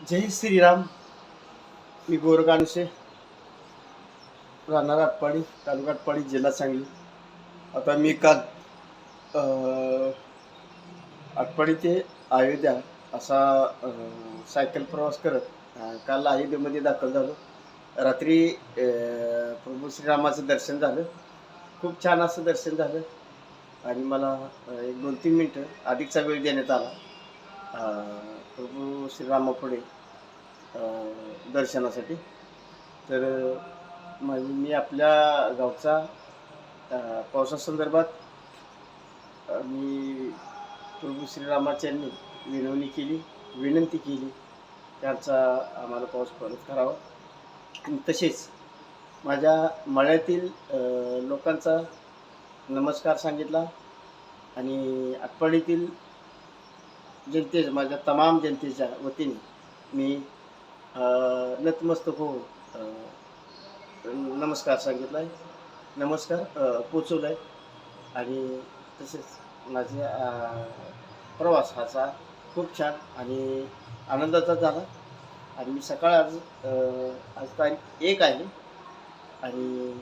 जय श्रीराम. मी गोरगाणसे राहणार आटपाडी तालुका आटपाडी जिल्हा सांगली. आता मी काल अं, आटपाडी ते अयोध्या असा सायकल प्रवास करत काल अयोध्येमध्ये दाखल झालो. रात्री प्रभू श्रीरामाचं दर्शन झालं. खूप छान असं दर्शन झालं. आणि मला एक दोन तीन मिनटं अधिकचा वेळ देण्यात आला. प्रभू श्रीरामापुढे दर्शनासाठी. तर माझी मी आपल्या गावचा पावसासंदर्भात मी प्रभू श्रीरामाच्यांनी विनवणी केली विनंती केली त्यांचा आम्हाला पाऊस परत करावा आणि तसेच माझ्या मळ्यातील लोकांचा नमस्कार सांगितला आणि आटपाडीतील जनतेच्या माझ्या तमाम जनतेच्या वतीने मी नतमस्तक होऊन नमस्कार सांगितला आहे नमस्कार पोचवला आहे आणि तसेच माझे प्रवास हाचा खूप छान आणि आनंदाचा झाला. आणि मी सकाळ आज आज तारीख एक आहे. आणि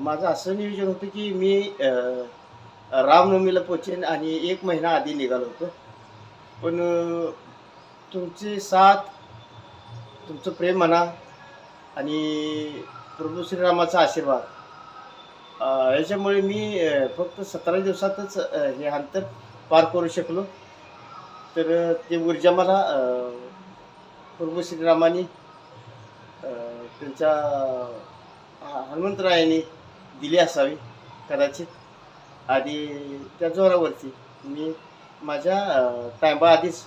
माझं असं नियोजन होतं की मी रामनवमीला पोचेन आणि एक महिना आधी निघालो होतो. पण तुमची साथ तुमचं प्रेम म्हणा आणि प्रभू श्रीरामाचा आशीर्वाद याच्यामुळे मी फक्त सतरा दिवसातच हे अंतर पार करू शकलो. तर ते ऊर्जा मला प्रभू श्रीरामाने त्यांच्या हनुमंतरायाने दिली असावी कदाचित. आणि त्या जोरावरती मी माझ्या टायमा आधीच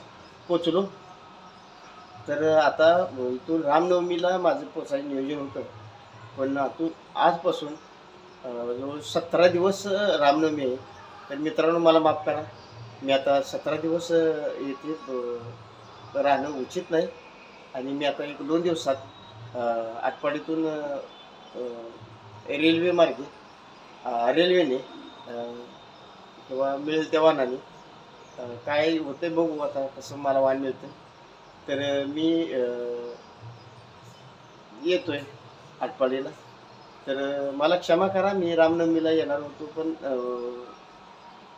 पोचलो. तर आता इथून रामनवमीला माझं पोचायचं नियोजन होतं. पण आतून आजपासून जवळ सतरा दिवस रामनवमी आहे. तर मित्रांनो मला माफ करा. मी आता सतरा दिवस येथे राहणं उचित नाही. आणि मी आता एक दोन दिवसात अं, आटपाडीतून रेल्वे मार्गे रेल्वेने किंवा मिळेल त्या वाहनाने काय होते बघू आता कसं मला वाहन मिळतं. तर मी येतो येतोय आटपाडीला तर मला क्षमा करा मी रामनवमीला येणार होतो पण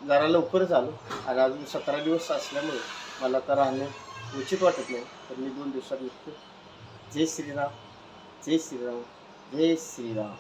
जरा लवकरच आलो आणि अजून सतरा दिवस असल्यामुळे मला तर राहणं उचित वाटत नाही. तर मी दोन दिवसात निघतो. जय श्रीराम जय श्रीराम जय श्रीराम.